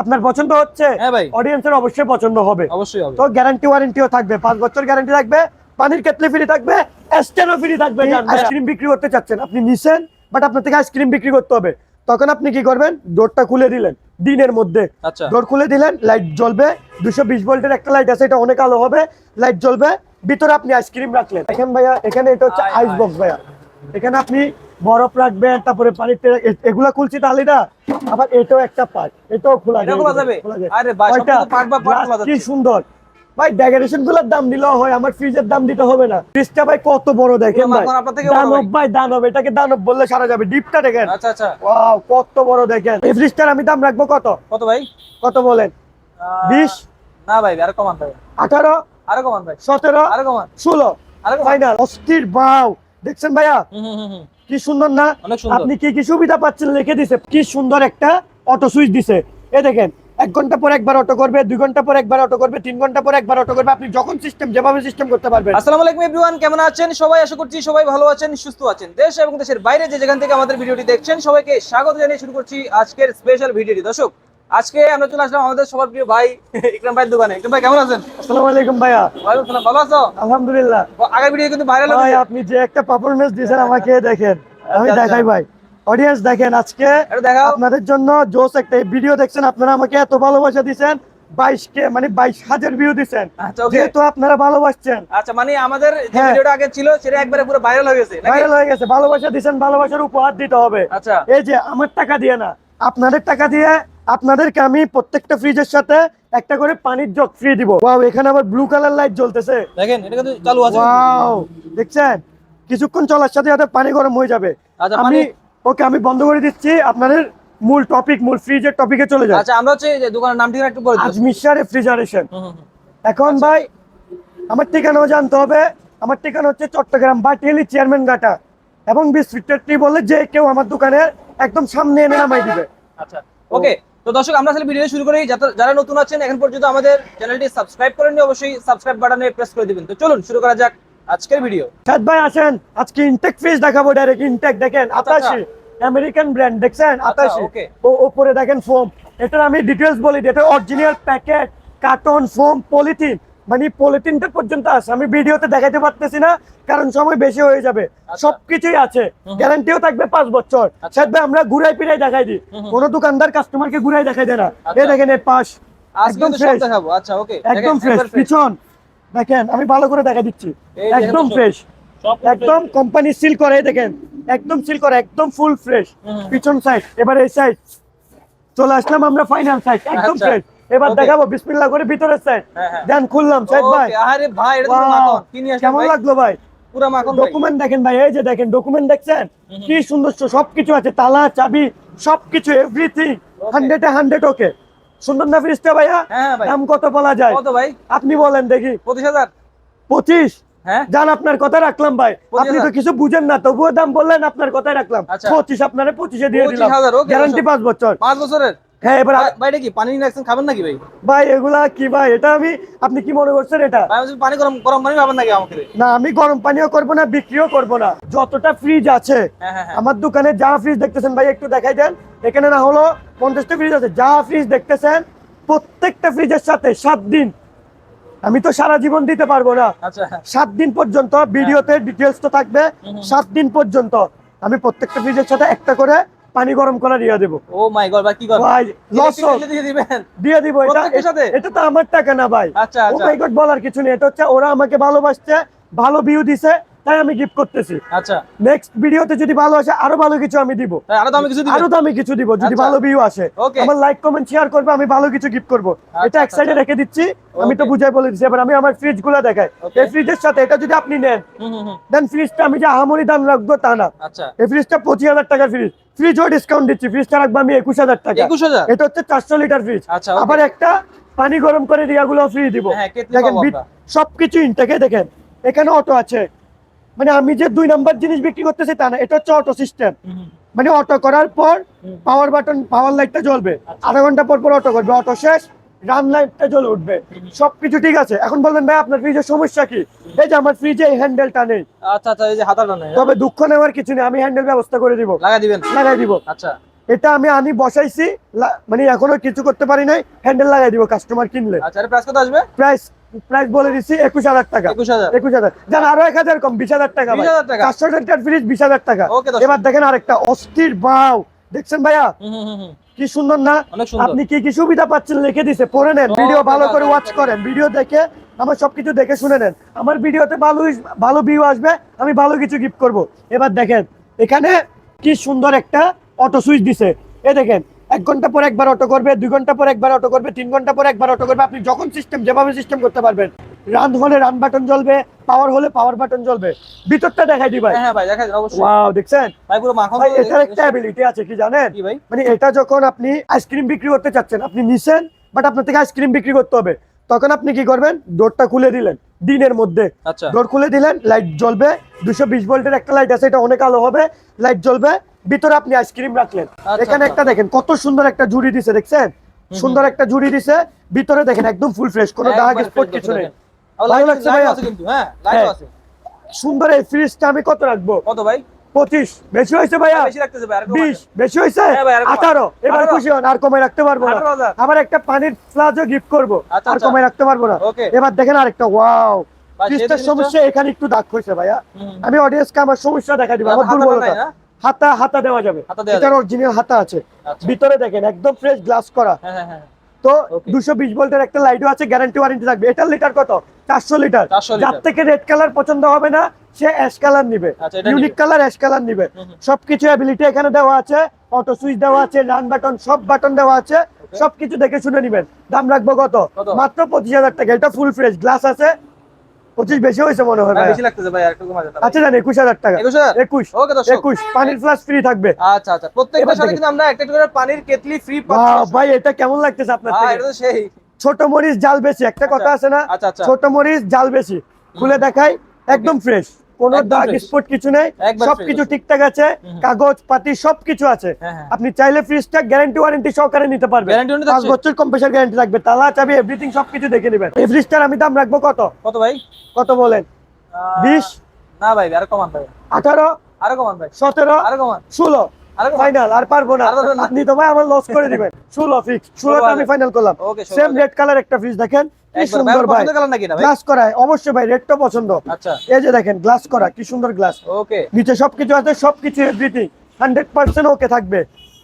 আপনার পছন্দ হচ্ছে হ্যাঁ ভাই। অডিয়েন্সের অবশ্যই পছন্দ হবে। অবশ্যই হবে। তো গ্যারান্টি ওয়ারেন্টিও থাকবে পাঁচ বছর গ্যারান্টি থাকবে পানির কেটলি ফ্রি থাকবে ফ্রি থাকবে আইসক্রিম বিক্রি করতে চাচ্ছেন আপনি নিছেন বাট আপনার থেকে আইসক্রিম বিক্রি করতে হবে। তখন আপনি কি করবেন? ডোরটা খুলে দিলেন দিনের মধ্যে। আচ্ছা। ডোর খুলে দিলেন লাইট জ্বলবে দুশো বিশ ভোল্টের একটা লাইট আছে এটা অনেক আলো হবে লাইট জ্বলবে ভিতরে আপনি আইসক্রিম রাখলেন। এখানে ভাইয়া এখানে এটা হচ্ছে আইস বক্স ভাইয়া। এখানে আপনি বরফ রাখবেন তারপরে পানির এগুলা খুলছি তাহলে না আবার এটাও একটা পার্ট এটাও খোলা যাবে? আরে কি সুন্দর। ভাই ডেকোরেশনগুলোর দাম দিলেও হয় আমার ফ্রিজের দাম দিতে হবে না। ফ্রিজটা ভাই কত বড় দেখেন দানব ভাই। দানব এটাকে দানব বললে সারা যাবে ডিপটা দেখেন। আচ্ছা আচ্ছা। ওয়াও কত বড় দেখেন। এই ফ্রিজটার আমি দাম রাখব কত? কত ভাই? কত বলেন? আহ, বিশ? না ভাই আরও কমান ভাই। আঠারো? আরও কমান ভাই। সতেরো? আরও কমান। ষোলো? আরও কমান। ফাইনাল অস্থির বাও দেখছেন ভাইয়া? হুম, হুম, হুম। কি সুন্দর না? আপনি কি কি সুবিধা পাচ্ছেন লিখে দিছে। কি সুন্দর একটা অটো সুইচ দিছে। এ দেখেন এক ঘণ্টা পর একবার অটো করবে দুই ঘণ্টা পর একবার অটো করবে তিন ঘণ্টা পর একবার অটো করবে। আপনি যখন সিস্টেম যেভাবে সিস্টেম করতে পারবেন। আসসালামু আলাইকুম এভরিওয়ান কেমন আছেন? সবাই আশা করছি সবাই ভালো আছেন সুস্থ আছেন। দেশ এবং দেশের বাইরে যে যেখান থেকে আমাদের ভিডিওটি দেখছেন সবাইকে স্বাগত জানিয়ে শুরু করছি আজকের স্পেশাল ভিডিওটি। দর্শক আজকে আমরা চলে আসলাম আমাদের সবার প্রিয় ভাই ইকরাম ভাইয়ের দোকানে। ইকরাম ভাই কেমন আছেন? আসসালামু আলাইকুম ভাইয়া। ওয়ালাইকুম আসসালাম, ভালো আছো? আলহামদুলিল্লাহ। আগের ভিডিও কিন্তু ভাইরাল ভাই আপনি যে একটা পারফরমেন্স দিয়েছেন আমাকে দেখেন। আমি আচ্ছা, দেখাই ভাই। অডিয়েন্স দেখেন আজকে। এটা দেখাও। আপনাদের জন্য জোস একটা ভিডিও দেখছেন আপনারা আমাকে এত ভালোবাসা দিছেন বাইশ কে মানে বাইশ হাজার ভিউ আচ্ছা যেহেতু আপনারা ভালোবাসছেন। আচ্ছা মানে আমাদের যে হ্যাঁ। ভিডিওটা আগে ছিল সেটা একবারে পুরো ভাইরাল হয়ে গেছে ভাইরাল হয়ে গেছে। ভালোবাসা দিছেন ভালোবাসার উপহার দিতে হবে। আচ্ছা। এই যে আমার টাকা দিয়ে না আপনাদের টাকা দিয়ে আপনাদেরকে আমি প্রত্যেকটা ফ্রিজের সাথে একটা করে পানির জগ ফ্রি দিব। ওয়াও এখানে আবার ব্লু কালার লাইট জ্বলতেছে। দেখেন এটা কিন্তু চালু আছে। ওয়াও দেখছেন? কিছুক্ষণ চলার সাথে সাথে পানি গরম হয়ে যাবে। আচ্ছা আমি ওকে আমি বন্ধ করে দিচ্ছি। আপনাদের মূল টপিক মূল ফ্রিজের টপিকে চলে যায় আচ্ছা আমরা হচ্ছে দোকানের নাম ঠিকানা একটু বলে দিচ্ছি আজমিশা রেফ্রিজারেশন। এখন আচ্ছা। ভাই আমার ঠিকানাও জানতে হবে। আমার ঠিকানা হচ্ছে চট্টগ্রাম বাটিয়ালি চেয়ারম্যান ঘাটা। এবং বিস্ফিটটি বলে যে কেউ আমার দোকানে একদম সামনে এনে নামাই দিবে। আচ্ছা ওকে। তো দর্শক আমরা আসলে ভিডিও শুরু করি। যারা নতুন আছেন এখন পর্যন্ত আমাদের চ্যানেলটি সাবস্ক্রাইব করেননি অবশ্যই সাবস্ক্রাইব বাটনে প্রেস করে দিবেন। তো চলুন শুরু করা যাক আজকের ভিডিও। সাদ ভাই আসেন আজকে ইনটেক ফিস দেখাবো ডাইরেক্ট ইনটেক দেখেন আতাশ আমেরিকান ব্র্যান্ড দেখছেন? আতাশ আতাশি ও উপরে দেখেন ফোম এটার আমি ডিটেলস বলি। এটা original packet carton foam polythene মানে পলিথিনটা পর্যন্ত আছে। আমি ভিডিওতে দেখাতে পারতেছি না কারণ সময় বেশি হয়ে যাবে। আচ্ছা। সবকিছুই আছে। গ্যারান্টিও থাকবে পাঁচ বছর। আচ্ছা। সাদ ভাই আমরা ঘুরাই ফিরাই দেখাই দিই। কোনো দোকানদার কাস্টমারকে ঘুরাই দেখাই দেয় না। আচ্ছা। এই দেখেন এই পাশ। একদম ফ্রেশ আচ্ছা ওকে একদম ফ্রেশ পিছন। দেখেন আমি ভালো করে দেখা দিচ্ছি। একদম ফ্রেশ একদম কোম্পানি সিল করে দেখেন। একদম সিল করে একদম ফুল ফ্রেশ পিছন সাইড এবার এই সাইড চলে আসলাম আমরা ফাইনাল সাইড একদম আচ্ছা। ফ্রেশ এবার দেখাবো বিসমিল্লাহ করে ভিতরের সাইড হ্যাঁ, হ্যাঁ। দেন খুললাম সাইড ভাই। আরে ভাই এটা তো মাখন কেমন লাগল ভাই? পুরো মাখন ডকুমেন্ট দেখেন ভাই এই যে দেখেন ডকুমেন্ট দেখছেন? কি সুন্দর সবকিছু আছে তালা চাবি সবকিছু এভরিথিং হান্ড্রেডে হান্ড্রেড ওকে সুন্দর না ফ্রিজটা ভাইয়া? হ্যাঁ দাম কত বলা যায়? কত ভাই? আপনি বলেন দেখি। পঁচিশ হাজার। পঁচিশ? হ্যাঁ। জান আপনার কথা রাখলাম ভাই। আপনি তো কিছু বুঝেন না তবুও দাম বললেন আপনার কথাই রাখলাম। আচ্ছা। পঁচিশ আপনারে পঁচিশে দিয়ে দিলাম। গ্যারান্টি দর্শক। পাঁচ বছর। পাঁচ বছরের? হ্যাঁ এবার কি পানি নিয়ে রাখছেন খাবেন নাকি ভাই? ভাই এগুলা কি ভাই? এটা আমি আপনি কি মনে করছেন এটা? পানি গরম গরম পানি নাকি আমাকে? না আমি গরম পানিও করব না বিক্রিও করব না। যতটা ফ্রিজ আছে হ্যাঁ হ্যাঁ হ্যাঁ। আমার দোকানে যা ফ্রিজ দেখতেছেন ভাই একটু দেখাই দেন। এখানে না হলো পঞ্চাশটা ফ্রিজ আছে। যা ফ্রিজ দেখতেছেন প্রত্যেকটা ফ্রিজের সাথে সাত দিন। আমি তো সারা জীবন দিতে পারব না। আচ্ছা। সাত দিন পর্যন্ত ভিডিওতে ডিটেলস তো থাকবে। সাত দিন পর্যন্ত। আমি প্রত্যেকটা ফ্রিজের সাথে একটা করে পানি গরম করে দিয়ে দেবো। ও মাই গড ভাই কি করবেন ভাই লস দিয়ে দিবেন? দিয়ে দিব এটা। সাথে? এটা তো আমার টাকা না ভাই। আচ্ছা ও আচ্ছা। মাই গড বলার কিছু নেই। এটা হচ্ছে ওরা আমাকে ভালোবাসছে ভালো ভিউ দিছে। তাই আমি গিফট করতেছি। আচ্ছা। নেক্সট ভিডিওতে যদি ভালো আসে আরও ভালো কিছু আমি দিব। আরও তো আমি কিছু দিবেন? আরও তো আমি কিছু দিব যদি আচ্ছা। ভালো ভিউ আসে। আমার লাইক কমেন্ট শেয়ার করবে আমি ভালো কিছু গিফট করব। এটা এক আচ্ছা, সাইডে রেখে দিচ্ছি আমি তো বুঝাই বলে দিচ্ছি এবার আমি আমার ফ্রিজগুলা দেখাই। এই ফ্রিজের সাথে এটা যদি আপনি নেন হুম হুম হুম। দেন ফ্রিজটা আমি যে আহামরি দাম রাখব তা না। আচ্ছা। এই ফ্রিজটা পঁচিশ হাজার টাকার ফ্রিজ ফ্রিজও ডিসকাউন্ট দিচ্ছি ফ্রিজটা রাখব আমি একুশ হাজার টাকা। এটা হচ্ছে চারশো লিটার ফ্রিজ আচ্ছা, আবার একটা পানি গরম করে দিয়াগুলো ফ্রি দিব। হ্যাঁ, দেখেন। সবকিছু ইনটেকে দেখেন। এখানে অটো আছে। মানে আমি যে দুই নাম্বার জিনিস বিক্রি করতেছি তা না এটা হচ্ছে অটো সিস্টেম। মানে অটো করার পর পাওয়ার বাটন পাওয়ার লাইটটা জ্বলবে। আচ্ছা। আধা ঘণ্টা পর পর অটো করবে অটো শেষ রান লাইটটা জ্বলে উঠবে। সবকিছু ঠিক আছে। এখন বলবেন ভাই আপনার ফ্রিজের সমস্যা কি? এই যে আমার ফ্রিজে এই হ্যান্ডেলটা নেই। আচ্ছা আচ্ছা এই যে হাতাটা নেই। তবে দুঃখ নেওয়ার কিছু নেই আমি হ্যান্ডেল ব্যবস্থা করে দিব। লাগাই দিবেন? লাগাই দিব। আচ্ছা। এটা আমি আনি বসাইছি মানে এখনও কিছু করতে পারি নাই হ্যান্ডেল লাগাই দিব কাস্টমার কিনলে। আচ্ছা প্রাইস প্রাইস প্রাইস বলে দিচ্ছি একুশ হাজার টাকা। একুশ হাজার। একুশ আরও এক হাজার কম বিশ হাজার টাকা চারশো ফ্রিজ বিশ হাজার টাকা। এবার দেখেন আরেকটা অস্থির বাও দেখছেন ভাইয়া? কি সুন্দর না? আপনি কি কি সুবিধা পাচ্ছেন লিখে দিছে পড়ে নেন ভিডিও ভালো করে ওয়াচ করেন ভিডিও দেখে আমার সবকিছু দেখে শুনে নেন। আমার ভিডিওতে ভালো ভালো ভিউ আসবে আমি ভালো কিছু গিফট করব। এবার দেখেন এখানে কি সুন্দর একটা অটো সুইচ দিছে। এ দেখেন এক ঘণ্টা পর একবার অটো করবে দুই ঘণ্টা পর একবার অটো করবে তিন ঘণ্টা পর একবার অটো করবে। আপনি যখন সিস্টেম যেভাবে সিস্টেম করতে পারবেন রান হলে রান বাটন জ্বলবে পাওয়ার হলে পাওয়ার বাটন জ্বলবে। ভিতরটা দেখাই দি ভাই। হ্যাঁ হ্যাঁ ভাই দেখা যায় অবশ্যই। ওয়াও দেখছেন? ভাই পুরো মাখন ভাই এটার একটা অ্যাবিলিটি আছে কি জানেন? কি ভাই? মানে এটা যখন আপনি আইসক্রিম বিক্রি করতে চাচ্ছেন আপনি নিছেন বাট আপনার থেকে আইসক্রিম বিক্রি করতে হবে। তখন আপনি কি করবেন? ডোরটা খুলে দিলেন দিনের মধ্যে। আচ্ছা। ডোর খুলে দিলেন লাইট জ্বলবে দুশো বিশ ভোল্টের একটা লাইট আছে এটা অনেক আলো হবে লাইট জ্বলবে ভিতরে আপনি আইসক্রিম রাখলেন। আচ্ছা, এখানে আচ্ছা। একটা দেখেন কত সুন্দর একটা জুড়ি দিছে দেখছেন? সুন্দর একটা জুড়ি দিছে ভিতরে দেখেন একদম ফুল ফ্রেশ কোনো দাগ স্পট কিছু নেই। ভালো লাগছে কিন্তু হ্যাঁ লাইট হ্যাঁ। আছে। সুন্দর এই ফ্রিজটা আমি কত রাখব? কত ভাই? পঁচিশ। বেশি হয়েছে ভাইয়া? বেশি ভাই বিশ। হয়েছে? হ্যাঁ ভাই। আঠারো। এবার খুশি হন আর কমে রাখতে পারব না। আবার একটা পানির ফ্লাজও গিফট করব আচ্ছা, আর। কমে রাখতে পারব না। এবার দেখেন আরেকটা ওয়াও ভাই, ফ্রিজটার সমস্যা এখানে একটু দাগ হয়েছে ভাইয়া। আমি অডিয়েন্সকে আমার সমস্যা দেখা দিব আমার দুর্বলতা? হাতা হাতা দেওয়া যাবে। এটার অরিজিনাল হাতা আছে। আচ্ছা। ভিতরে দেখেন একদম ফ্রেশ গ্লাস করা। হ্যাঁ হ্যাঁ হ্যাঁ। তো দুশো বিশ ভোল্টের একটা লাইটও আছে গ্যারান্টি ওয়ারেন্টি থাকবে। এটার লিটার কত? চারশো লিটার যার থেকে রেড কালার পছন্দ হবে না সে অ্যাশ কালার নিবে। ইউনিক কালার অ্যাশ কালার নিবে। সবকিছু অ্যাবিলিটি এখানে দেওয়া আছে অটো সুইচ দেওয়া আছে রান বাটন সব বাটন দেওয়া আছে। সবকিছু দেখে শুনে নিবেন। দাম রাখব কত? কত? মাত্র পঁচিশ হাজার টাকা। এটা ফুল ফ্রেশ গ্লাস আছে। পঁচিশ বেশি হয়েছে মনে হয় ভাই, বেশি লাগতেছে আচ্ছা জান একুশ হাজার টাকা। 21,000? একুশ ওকে একুশ পানির ফ্লাস ফ্রি থাকবে। আচ্ছা আচ্ছা প্রত্যেকটার সাথে কিন্তু আমরা একটা একটা করে পানির কেটলি ফ্রি ভাই এটা কেমন লাগতেছে আপনার এটা তো সেই। ছোট মরিচ জাল বেশি একটা কথা আছে না? আচ্ছা, আচ্ছা। ছোট মরিচ জাল বেশি। খুলে দেখাই একদম ফ্রেশ কোনো দাগ স্পট কিছু নেই সবকিছু ঠিকঠাক আছে কাগজ পাতি সবকিছু আছে। হ্যাঁ, হ্যাঁ। আপনি চাইলে ফ্রিজটা গ্যারান্টি ওয়ারেন্টি সহকারে নিতে পারবেন। পাঁচ বছর কম্প্রেসার গ্যারান্টি থাকবে। তালা চাবি এভরিথিং সবকিছু দেখে নেবেন। এই ফ্রিজটার আমি দাম রাখব কত? কত ভাই? কত বলেন? বিশ? না ভাই আরও কমান ভাই। আঠারো? আরও কমান ভাই। সতেরো? আরও কমান। ষোলো? ফাইনাল আর পারব না। আপনি তো ভাই আমার লস করে দিবেন। ষোলো ফিক্স ষোলোটা আমি ফাইনাল করলাম। সেম। রেড কালার একটা ফ্রিজ দেখেন। কি সুন্দর ভাই গ্লাস অবশ্যই ভাই রেডটা পছন্দ। আচ্ছা। এই যে দেখেন গ্লাস করা কি সুন্দর গ্লাস ওকে নিচে সবকিছু আছে সবকিছু এভরিথিং হান্ড্রেড পার্সেন্ট ওকে থাকবে।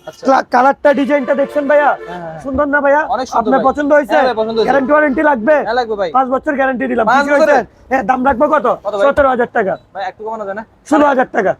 আচ্ছা। কালারটা ডিজাইনটা দেখছেন ভাইয়া? হ্যাঁ। সুন্দর না ভাইয়া? আপনার পছন্দ হয়েছে? হ্যাঁ ভাই, গ্যারান্টি ওয়ারেন্টি লাগবে? হ্যাঁ পাঁচ বছর গ্যারান্টি দিলাম। হ্যাঁ দাম রাখব কত? সতেরো হাজার টাকা। ষোলো হাজার টাকা।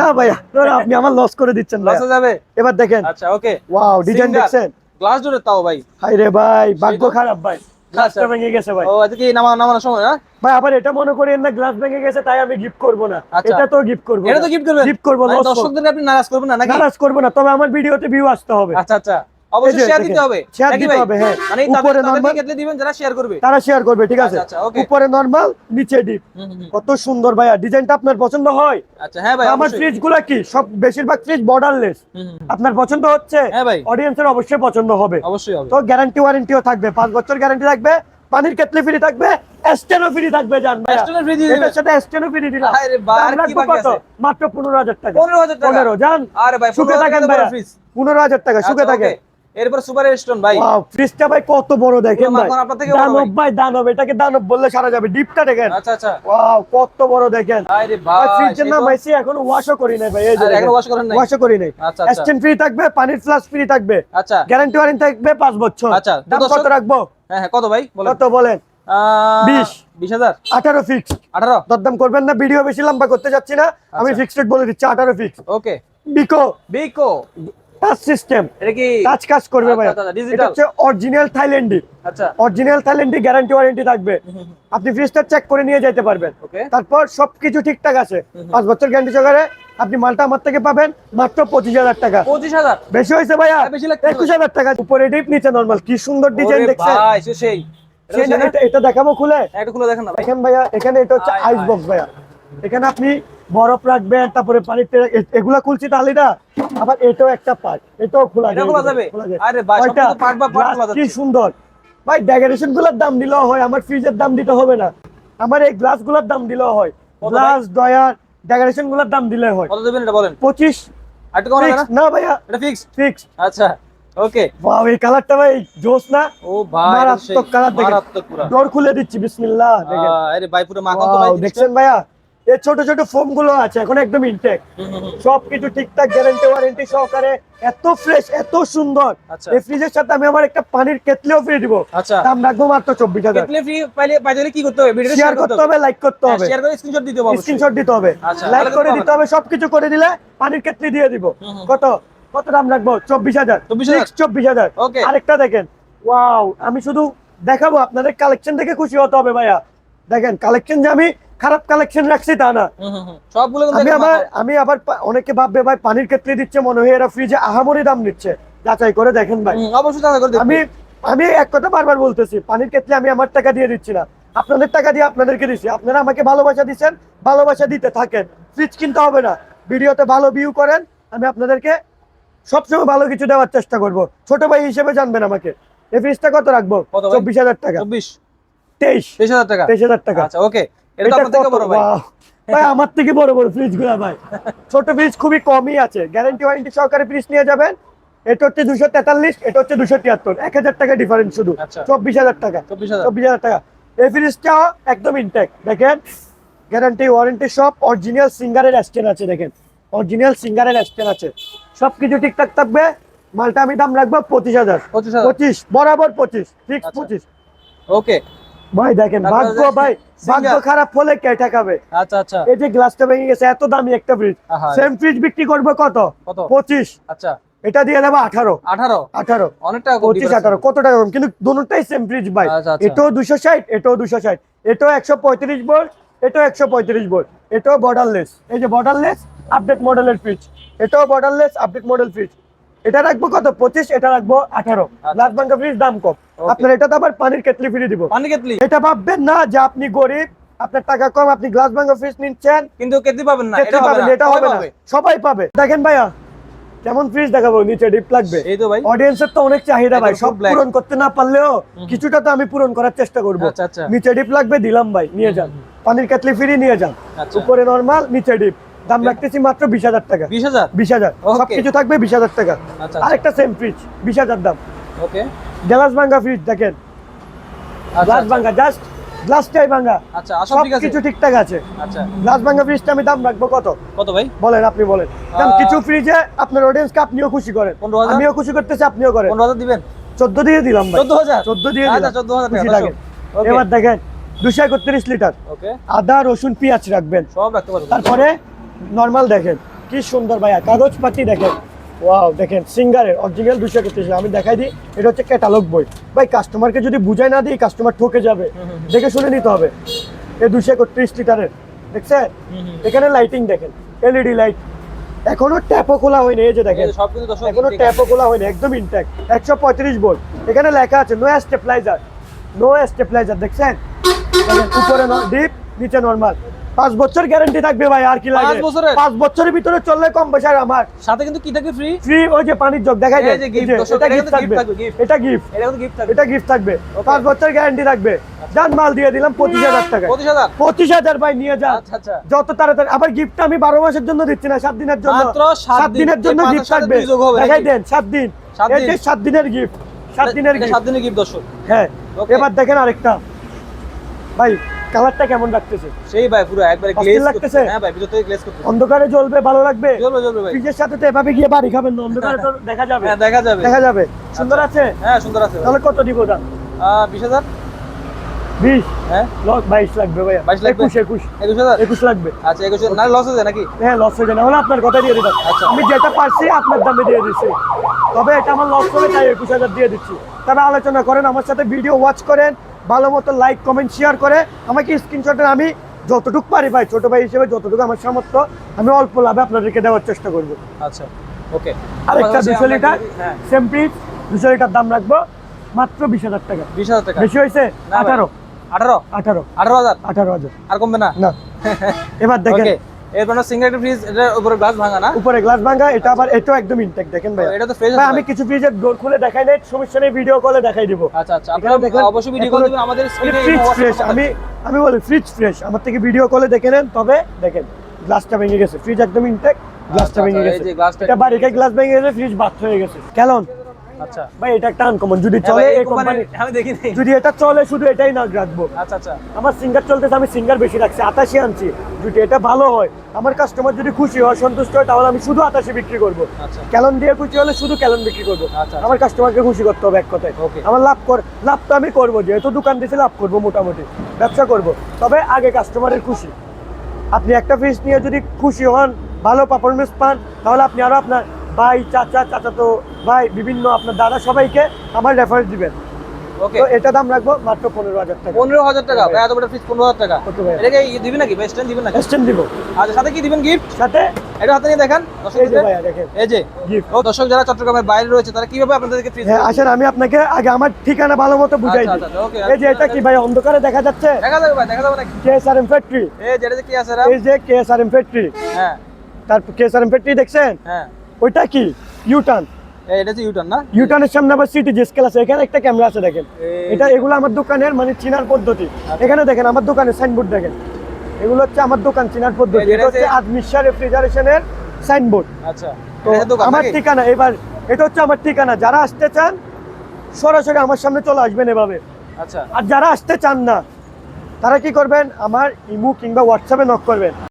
না ভাইয়া আপনি আমার লস করে দিচ্ছেন। লসে যাবে? এবার দেখেন। আচ্ছা ওকে ওয়াও ডিজাইন দেখছেন? গ্লাস ডোরে তাও ভাই। হাই রে ভাই ভাগ্য খারাপ ভাই। গ্লাসটা আচ্ছা। ভেঙে গেছে ভাই। ও আজকে কি নামা নামানোর সময় না ভাই আবার এটা মনে করেন না গ্লাস ভেঙে গেছে তাই আমি গিফট করব না। আচ্ছা। এটা তো গিফট করব এটা তো গিফট করবেন? গিফট করব দর্শকদের আপনি নারাজ করবেন না নাকি? নারাজ করব না তবে আমার ভিডিওতে ভিউ আসতে হবে। আচ্ছা আচ্ছা। অবশ্যই শেয়ার দিতে হবে। share দিতে হবে, হ্যাঁ। মানে উপরে উপরে নরমাল কেটে দিবেন যারা শেয়ার করবে। তারা শেয়ার করবে ঠিক আছে? আচ্ছা, আচ্ছা, okay. উপরে নরমাল নিচে ডিপ হুম, হুম, হুম। কত সুন্দর ভাইয়া ডিজাইনটা আপনার পছন্দ হয়? আচ্ছা হ্যাঁ ভাই আমার ফ্রিজগুলা কি? সব বেশিরভাগ ফ্রিজ বর্ডারলেস হুম, হুম, হুম। আপনার পছন্দ হচ্ছে? হ্যাঁ ভাই। অডিয়েন্সের অবশ্যই পছন্দ হবে। অবশ্যই হবে। তো গ্যারান্টি ওয়ারেন্টিও থাকবে পাঁচ বছর গ্যারান্টি থাকবে পানির কেটলি ফ্রি থাকবে এস্টেনো ফ্রি থাকবে জান ভাইয়া। External free দিবেন? এটার সাথে এস্টেনো ফ্রি দিলাম। আরে বাহ, কি কত? মাত্র পনেরো হাজার টাকা। 15,000 টাকা? পনেরো জান। আরে ভাই সুখে 15,000 থাকেন পনেরো হাজার টাকা সুখে থাকেন। okay। এরপর সুপার স্টোন ভাই। ফ্রিজটা ভাই কত বড় দেখেন ভাই। দানব ভাই। দানব এটাকে দানব বললে সারা যাবে। ডিপটা দেখেন। আচ্ছা আচ্ছা। ওয়াও কত বড় দেখেন। আরে ভাই ফ্রিজের নাম আইছি এখনও ওয়াশও করি নাই ভাই এই যে এখনও wash করেন নাই? ওয়াশও করি নাই। আচ্ছা, আচ্ছা। এক্সচেঞ্জ ফ্রি থাকবে পানির ফ্লাশ ফ্রি থাকবে। আচ্ছা। গ্যারান্টি ওয়ারেন্টি থাকবে পাঁচ বছর। আচ্ছা, দাম কত রাখব? হ্যাঁ হ্যাঁ কত ভাই? বলেন। কত বলেন? আহ, বিশ। বিশ হাজার? আঠারো ফিক্স আঠারো? দরদাম করবেন না ভিডিও বেশি লম্বা করতে যাচ্ছি না। আমি আচ্ছা। ফিক্সড বলে দিচ্ছি আঠারো ফিক্স ওকে বিকো বিকো টাচ সিস্টেম এটা কি টাচ কাজ করবে আচ্ছা, ভাই আচ্ছা, এটা হচ্ছে অরিজিনাল থাইল্যান্ডি আচ্ছা। অরিজিনাল থাইল্যান্ডি গ্যারান্টি ওয়ারেন্টি থাকবে। আপনি ফ্রিজটা চেক করে নিয়ে যেতে পারবেন। তারপর সবকিছু ঠিকঠাক আছে। পাঁচ বছর গ্যারান্টি সহকারে আপনি মালটা আমার থেকে পাবেন মাত্র পঁচিশ হাজার টাকা। পঁচিশ হাজার? বেশি হয়েছে ভাইয়া? হ্যাঁ। একুশ হাজার টাকা। উপরে ডিপ নিচে নর্মাল কি সুন্দর ডিজাইন দেখছেন। সেই। এটা? এটা- এটা দেখাবো খুলে। একটা খুলে দেখেন দেখেন ভাইয়া এখানে এটা হচ্ছে আইস বক্স ভাইয়া। এখানে আপনি বরফ রাখবেন তারপরে পানির এগুলা খুলছি তাহলে না আবার এটাও একটা পার্ট এটাও খোলা যাবে? আরে ভাই, কি সুন্দর। ভাই ডেকোরেশনগুলোর দাম দিলেও হয় আমার ফ্রিজের দাম দিতে হবে না। আমার এই গ্লাসগুলোর দাম দিলেও হয়। গ্লাস ডয়ার ডেকোরেশনগুলোর দাম দিলে হয়। কত দেবেন এটা বলেন? পঁচিশ। আর একটু না? না ভাইয়া। এটা ফিক্সড ফিক্স। আচ্ছা ওকে। ওয়াও এই কালারটা ভাই জোস না? ও ভাই মারাত্মক কালার দেখেন। মারাত্মক পুরো। ডোর খুলে দিচ্ছি বিসমিল্লাহ দেখেন। আরে ভাই পুরো মাখন তো ভাই দেখছেন ভাইয়া? এই ছোট ছোট ফোমগুলো আছে এখন একদম ইনটেক। সবকিছু ঠিকঠাক গ্যারান্টি ওয়ারেন্টি সহকারে এত ফ্রেশ এত সুন্দর। আচ্ছা। এই ফ্রিজের সাথে আমি আমার একটা পানির কেতলিও ফ্রি দিব। আচ্ছা। দাম রাখব মাত্র চব্বিশ হাজার। ফ্রি পাইলে পাইতে গেলে কি করতে হবে? শেয়ার করতে হবে লাইক করতে হবে। শেয়ার করে স্ক্রিনশট দিতে হবে স্ক্রিনশট দিতে হবে। আচ্ছা, লাইক করে দিতে হবে সবকিছু করে দিলে পানির কেতলি দিয়ে দিব। কত? কত দাম রাখব? চব্বিশ হাজার। চব্বিশ হাজার? আরেকটা দেখেন। ওয়াও আমি শুধু দেখাবো আপনাদের কালেকশন দেখে খুশি হতে হবে ভাইয়া। দেখেন কালেকশন যে আমি খারাপ কালেকশন রাখছি তা না। সবগুলো আমি আবার আমি আবার অনেকে ভাববে ভাই পানির কেতলি দিচ্ছে মনে হয় এরা ফ্রিজে আহামরি দাম নিচ্ছে। যাচাই করে দেখেন ভাই। অবশ্যই করে আমি আমি এক কথা বারবার বলতেছি পানির কেতলি আমি আমার টাকা দিয়ে দিচ্ছি না। আপনাদের টাকা দিয়ে আপনাদেরকে দিচ্ছি। আপনারা আমাকে ভালোবাসা দিচ্ছেন ভালোবাসা দিতে থাকেন। ফ্রিজ কিনতে হবে না। ভিডিওতে ভালো ভিউ করেন আমি আপনাদেরকে সবসময় ভালো কিছু দেওয়ার চেষ্টা করব। ছোট ভাই হিসেবে জানবেন আমাকে। এই ফ্রিজটা কত রাখব? চব্বিশ হাজার টাকা। চব্বিশ। তেইশ। তেইশ হাজার টাকা? তেইশ হাজার টাকা। আচ্ছা ওকে। এটা তো এটা আপনার থেকে বড় ভাই। ভাই আমার থেকে বড় বড় ফ্রিজগুলা ভাই। ছোট ফ্রিজ খুবই কমই আছে। গ্যারান্টি ওয়ারেন্টি সহকারে ফ্রিজ নিয়ে যাবেন। এটা হচ্ছে দুশো তেতাল্লিশ এটা হচ্ছে দুশো তিয়াত্তর। এক হাজার টাকা ডিফারেন্স শুধু। আচ্ছা। চব্বিশ হাজার টাকা। চব্বিশ হাজার। টাকা। এই ফ্রিজটা একদম ইনটেক দেখেন গ্যারান্টি ওয়ারেন্টি সব অরিজিনাল সিঙ্গারের স্ট্যান্ড আছে দেখেন। অরিজিনাল সিঙ্গারের স্ট্যান্ড আছে। সবকিছু ঠিকঠাক থাকবে। মালটা আমি দাম রাখব পঁচিশ হাজার। পঁচিশ হাজার। পঁচিশ বরাবর পঁচিশ ফিক্স আচ্ছা। পঁচিশ। ওকে ভাই দেখেন ভাগ্য ভাই ভাগ্য খারাপ হলে কে ঠেকাবে? আচ্ছা আচ্ছা। এই যে গ্লাসটা ভেঙে গেছে এত দামি একটা ফ্রিজ সেম ফ্রিজ বিক্রি করবে কত? পঁচিশ। আচ্ছা। এটা দিয়ে দেবো আঠারো। আঠারো? আঠারো। অনেক টাকা কম পঁচিশ আঠারো। কত টাকা কম? কিন্তু দুটোটাই সেম ফ্রিজ ভাই। আচ্ছা, আচ্ছা। এটাও দুশো ষাট এটাও দুশো ষাট। এটাও একশো পঁয়ত্রিশ বোল্ট এটাও একশো পঁয়ত্রিশ বোল্ট এটাও বর্ডারলেস এই যে বর্ডারলেস আপডেট মডেলের ফ্রিজ এটাও বর্ডারলেস আপডেট মডেল ফ্রিজ এটা রাখব কত? পঁচিশ এটা রাখব আঠারো। গ্লাস বাঙ্কা ফ্রিজ দাম কম. আপনার এটাতে আবার পানির কেটলি ফ্রি দিব। পানি কেতলি এটা ভাববেন না যে আপনি গরিব আপনার টাকা কম আপনি গ্লাস ভাঙ্গা ফ্রিজ নিচ্ছেন। কিন্তু কেতলি পাবেন না এটা পাবেন এটা হবে না। সবাই সবাই পাবে। দেখেন ভাইয়া কেমন ফ্রিজ দেখাবো নিচে ডিপ লাগবে। এই তো ভাই। অডিয়েন্সের তো অনেক চাহিদা ভাই সব পূরণ করতে না পারলেও কিছুটা তো আমি পূরণ করার চেষ্টা করব। আচ্ছা, আচ্ছা। নিচে ডিপ লাগবে দিলাম ভাই নিয়ে যান। পানির কেটলি ফ্রি নিয়ে যান। আচ্ছা। উপরে নরমাল নিচে ডিপ দাম রাখতেছি মাত্র বিশ হাজার টাকা। বিশ হাজার? বিশ হাজার। সবকিছু থাকবে বিশ হাজার টাকা। আচ্ছা আরেকটা সেম ফ্রিজ বিশ হাজার দাম। ওকে গ্লাস ভাঙ্গা ফ্রিজ দেখেন। গ্লাস ভাঙ্গা জাস্ট গ্লাসটাই ভাঙ্গা। আচ্ছা সব কিছু ঠিকঠাক আছে। আচ্ছা। গ্লাস ভাঙ্গা ফ্রিজটা আমি দাম রাখব কত? কত ভাই? বলেন আপনি বলেন। কিছু ফ্রিজে আপনার অডিয়েন্সকে আপনিও খুশি করেন। 15,000? আমিও খুশি করতেছি আপনিও করেন। পনেরো হাজার দিবেন? চোদ্দ দিয়ে দিলাম চোদ্দ হাজার? চোদ্দ দিয়ে আচ্ছা দিলাম চোদ্দ হাজার এবার দেখেন দুশো একত্রিশ লিটার। আদা রসুন পেঁয়াজ রাখবেন। সব রাখতে পারব। তারপরে নর্মাল দেখেন। কি সুন্দর ভাইয়া কাগজ পাতি দেখেন। ওয়াও দেখেন সিঙ্গারের অরিজিনাল দুশো একত্রিশ। আমি দেখাই দিই এটা হচ্ছে ক্যাটালগ বই। ভাই কাস্টমারকে যদি বুঝাই না দিই কাস্টমার ঠকে যাবে। দেখে শুনে নিতে হবে। এই দুশো একত্রিশ লিটারের দেখছেন? এখানে লাইটিং দেখেন এলইডি লাইট এখনও ট্যাপও খোলা হয়নি এই যে দেখেন। এখনও ট্যাপও খোলা হয়নি একদম ইনট্যাক্ট একশো পঁয়ত্রিশ ভোল্ট এখানে লেখা আছে নো স্টেপলাইজার নো স্টেপলাইজার দেখছেন? উপরে ডিপ নিচে নরমাল পাঁচ বছর গ্যারান্টি থাকবে ভাই আর কি লাগে? পাঁচ বছরের? পাঁচ বছরের ভিতরে চললে কম পয়সার আমার। সাথে কিন্তু কি থাকে ফ্রি ফ্রি ওই যে পানির জগ দেখাই এই দেন। যে এই যে, দর্শক, এটা গিফট থাকবে। থাকবে। এটা গিফট এটা কিন্তু গিফট থাকে এটা গিফট থাকবে। পাঁচ বছর গ্যারান্টি থাকবে। যান মাল দিয়ে দিলাম পঁচিশ হাজার টাকা পঁচিশ হাজার। ভাই নিয়ে যান। আচ্ছা আচ্ছা। যত তাড়াতাড়ি আবার গিফট আমি বারো মাসের জন্য দিচ্ছি না সাত দিনের জন্য। মাত্র সাত দিনের জন্য গিফট থাকবে। দেখাই দেন সাত দিন। এই যে সাত দিনের গিফট সাত দিনের গিফট সাত দিনের গিফট দর্শক। হ্যাঁ। এবার দেখেন আরেকটা। ভাই কালারটা কেমন রাখতেছে সেই ভাই পুরো একবারে গ্লেজ লাগতেছে? হ্যাঁ ভাই ভিতর থেকে গ্লেজ করতেছে। অন্ধকারে জ্বলবে ভালো লাগবে? জ্বলবে জ্বলবে ভাই। ফ্রিজের সাথে তো এভাবে গিয়ে বাড়ি খাবেন না অন্ধকারে তো দেখা যাবে। হ্যাঁ দেখা যাবে। দেখা যাবে। সুন্দর আছে? হ্যাঁ সুন্দর আছে তাহলে কত দিব দাম? আহ, বিশ হাজার। বিশ? হ্যাঁ। লস বাইশ লাগবে ভাইয়া। 22 লাগবে? একুশ একুশ। একুশ হাজার? একুশ লাগবে। আচ্ছা একুশ হাজার। না লস আছে নাকি? হ্যাঁ লস হয়ে যায়। না হলে আপনার কথা দিয়ে দিতাম আচ্ছা। আমি যেটা পারছি আপনার দামে দিয়ে দিচ্ছি তবে এটা আমার লস করে তাই একুশ হাজার দিয়ে দিচ্ছি। তবে আলোচনা করেন আমার সাথে ভিডিও ওয়াচ করেন। ভালো মতো লাইক কমেন্ট শেয়ার করে আমাকে স্ক্রিনশটে আমি যতটুকু পারি ভাই ছোট ভাই হিসেবে যতটুকু আমার সামর্থ্য আমি অল্প লাভে আপনাদেরকে দেওয়ার চেষ্টা করব। আচ্ছা ওকে আরেকটা দুশো লিটার হ্যাঁ। সেম পিস দুশো লিটার দাম রাখব মাত্র বিশ হাজার টাকা। বিশ হাজার টাকা। বেশি হয়েছে? আঠারো। আঠারো। আঠারো। আঠারো হাজার? আঠারো হাজার। আর কমবে না? না। এবার দেখেন এরপর সিঙ্গেল ফ্রিজ এটার উপরে গ্লাস ভাঙা না? উপরে গ্লাস ভাঙা এটা আবার এটাও একদম ইনটেক দেখেন ভাই এটা তো ফ্রেশ ভাই আমি কিছু ফ্রিজের ডোর খুলে দেখাই নাই সমস্যা নেই ভিডিও কলে দেখাই দিব। আচ্ছা আচ্ছা আপনারা অবশ্যই ভিডিও এখনো- দিবেন আমাদের ফ্রিজ ফ্রেশ আমি আমি বলি ফ্রিজ ফ্রেশ আমার থেকে ভিডিও কলে দেখে নেন তবে দেখেন গ্লাসটা ভেঙে গেছে ফ্রিজ একদম ইনটেক গ্লাসটা আচ্ছা, ভেঙে আচ্ছা, গেছে। এটা বাড়িতে গ্লাস ভেঙে গেছে ফ্রিজ হয়ে গেছে। আচ্ছা। ভাই এটা একটা আনকমন যদি হ্যাঁ চলে এই কোম্পানি আমি দেখিনি। যদি এটা চলে শুধু এটাই না রাখব। আচ্ছা আচ্ছা। আমার সিঙ্গার চলতেছে আমি সিঙ্গার বেশি রাখছি আতাশি আনছি। যদি এটা ভালো হয় আমার কাস্টমার যদি খুশি হয় সন্তুষ্ট হয় তাহলে আমি শুধু আতাশি বিক্রি করব। আচ্ছা। ক্যালন দিয়ে খুশি হলে শুধু ক্যালন বিক্রি করব। আচ্ছা। আমার কাস্টমারকে খুশি করতে হবে এক কথায়. আমার লাভ কর লাভ তো আমি করব যেহেতু দোকান দিয়েছে লাভ করব মোটামুটি। ব্যবসা করব। তবে আগে কাস্টমারের খুশি। আপনি একটা ফিস নিয়ে যদি খুশি হন ভালো পারফরমেন্স পান তাহলে আপনি আরও আপনার ভাই চাচা চাচাতো ভাই বিভিন্ন আপনার দাদা সবাইকে আমার রেফারেন্স দিবেন। ওকে এটা দাম রাখব মাত্র পনেরো হাজার টাকা। পনেরো হাজার টাকা। ভাই এত বড় পনেরো হাজার টাকা। এটাকে নাকি? বেস্ট দিবেন নাকি? এক্সটেন্ড দিব। আচ্ছা সাথে কি দিবেন গিফট সাথে? এটা হাতে নিয়ে দেখান। এই যে। ও দর্শক যারা চট্টগ্রামের বাইরে রয়েছে তারা কীভাবে আপনাদেরকে হ্যাঁ আসেন আমি আপনাকে আগে আমার ঠিকানা ভালো মতো বুঝাই আচ্ছা, দিই আচ্ছা, এই যে এটা কি ভাই অন্ধকারে দেখা যাচ্ছে? দেখা যাবে ভাই দেখা যাবে নাকি? কেএসআরএম ফ্যাক্টরি এই যেটা যে কি আছে এই যে কেএসআরএম ফ্যাক্টরি হ্যাঁ। তারপর কেএসআরএম ফ্যাক্টরি দেখছেন? হ্যাঁ। ওইটা কি? ইউটার্ন এটা ইউটার্ন না? ইউটার্নের সামনে আবার সিটি জেসকেল আছে। এখানে একটা ক্যামেরা আছে দেখেন। এটা এগুলো আমার দোকানের মানে চিনার পদ্ধতি। আচ্ছা। এখানে দেখেন আমার দোকানের সাইনবোর্ড দেখেন। এগুলো হচ্ছে আমার দোকান চিনার পদ্ধতি। এটা হচ্ছে হচ্ছে- আদমিশা রেফ্রিজারেশনের সাইনবোর্ড আচ্ছা। তো আমার ঠিকানা এবার এটা হচ্ছে আমার ঠিকানা। যারা আসতে চান সরাসরি আমার সামনে চলে আসবেন এভাবে। আচ্ছা। আর যারা আসতে চান না তারা কি করবেন? আমার ইমু কিংবা হোয়াটসঅ্যাপে নক করবেন।